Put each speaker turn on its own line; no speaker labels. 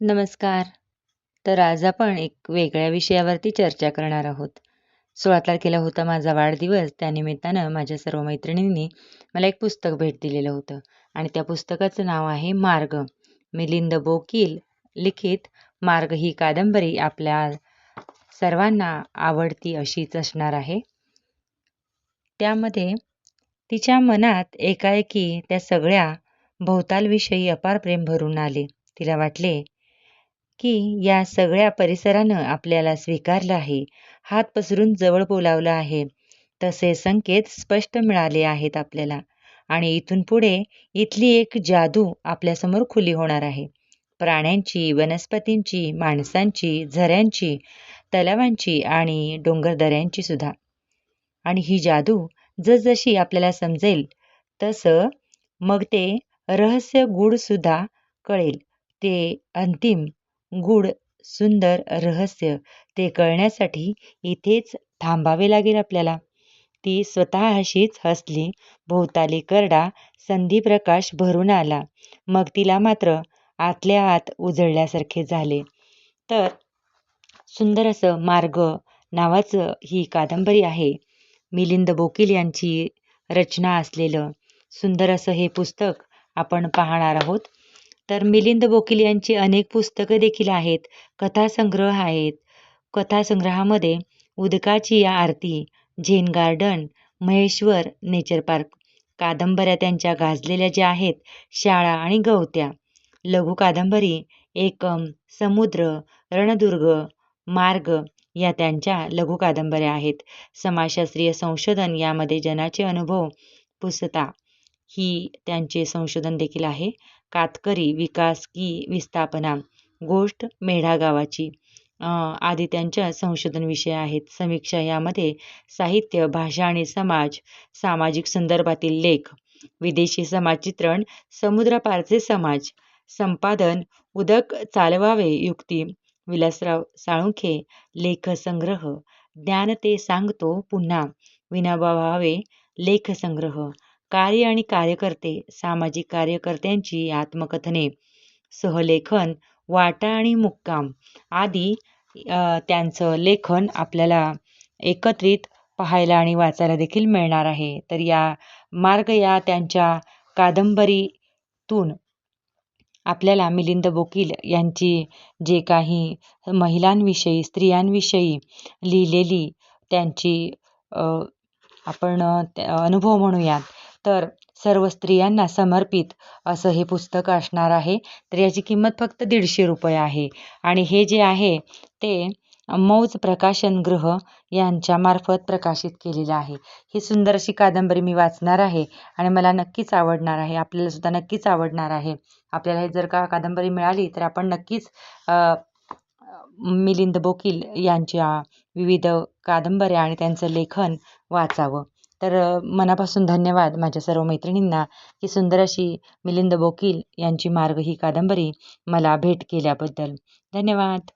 नमस्कार. तर आज आपण एक वेगळ्या विषयावरती चर्चा करणार आहोत. सोळा तारखेला होता माझा वाढदिवस त्यानिमित्तानं माझ्या सर्व मैत्रिणींनी मला एक पुस्तक भेट दिलेलं होतं आणि त्या पुस्तकाचं नाव आहे मार्ग. मिलिंद बोकील लिखित मार्ग ही कादंबरी आपल्या सर्वांना आवडती अशीच असणार आहे. त्यामध्ये तिच्या मनात एकाएकी त्या सगळ्या भोवतालविषयी अपार प्रेम भरून आले. तिला वाटले की या सगळ्या परिसरानं आपल्याला स्वीकारलं आहे. हात पसरून जवळ बोलावलं आहे. तसे संकेत स्पष्ट मिळाले आहेत आपल्याला. आणि इथून पुढे इथली एक जादू आपल्यासमोर खुली होणार आहे. प्राण्यांची वनस्पतींची माणसांची झऱ्यांची तलावांची आणि डोंगरदऱ्यांची सुद्धा. आणि ही जादू जसजशी आपल्याला समजेल तसं मग ते रहस्य गूढसुद्धा कळेल. ते अंतिम गूढ सुंदर रहस्य ते कळण्यासाठी इथेच थांबावे लागेल आपल्याला. ती स्वतःशीच हसली. भोवताली करडा संधीप्रकाश भरून आला. मग तिला मात्र आतल्या आत उजळल्यासारखे झाले. तर सुंदर असं मार्ग नावाचं ही कादंबरी आहे. मिलिंद बोकील यांची रचना असलेलं सुंदर असं हे पुस्तक आपण पाहणार आहोत. तर मिलिंद बोकील यांची अनेक पुस्तकं देखील आहेत कथासंग्रह आहेत. कथासंग्रहामध्ये उदकाची या आरती zen garden Maheshwar nature park कादंबऱ्या त्यांच्या गाजलेल्या ज्या आहेत शाळा आणि गवत्या. लघु कादंबरी एकम समुद्र रणदुर्ग मार्ग या त्यांच्या लघु कादंबऱ्या आहेत. समाजशास्त्रीय संशोधन यामध्ये जनाचे अनुभव पुसता ही त्यांचे संशोधन देखील आहे. कातकरी विकास की विस्थापना गोष्ट मेढा गावाची आदी त्यांच्या संशोधन विषय आहेत. समीक्षा यामध्ये साहित्य भाषा आणि समाज सामाजिक संदर्भातील लेख विदेशी समाजचित्रण समुद्रपारचे समाज संपादन उदक चालवावे युक्ती विलासराव साळुंखे लेखसंग्रह ज्ञान ते सांगतो पुन्हा विनोबा भावे लेखसंग्रह कार्य आणि कार्यकर्ते सामाजिक कार्यकर्त्यांची आत्मकथने सहलेखन वाटा आणि मुक्काम आदी त्यांचं लेखन आपल्याला एकत्रित पाहायला आणि वाचायला देखील मिळणार आहे. तर या मार्ग या त्यांच्या कादंबरीतून आपल्याला मिलिंद बोकील यांची जे काही महिलांविषयी स्त्रियांविषयी लिहिलेली त्यांची आपण अनुभव म्हणूयात. तर सर्व स्त्रियांना समर्पित असं हे पुस्तक असणार आहे. तर याची किंमत फक्त दीडशे रुपये आहे. आणि हे जे आहे ते मौज प्रकाशन गृह यांच्यामार्फत प्रकाशित केलेलं आहे. ही सुंदर अशी कादंबरी मी वाचणार आहे आणि मला नक्कीच आवडणार आहे. आपल्यालासुद्धा नक्कीच आवडणार आहे. आपल्याला हे जर का कादंबरी मिळाली तर आपण नक्कीच मिलिंद बोकील यांच्या विविध कादंबऱ्या आणि त्यांचं लेखन वाचावं. तर मनापासून धन्यवाद माझ्या सर्व मैत्रिणींना की सुंदर अशी मिलिंद बोकील यांची मार्ग ही कादंबरी मला भेट केल्याबद्दल. धन्यवाद.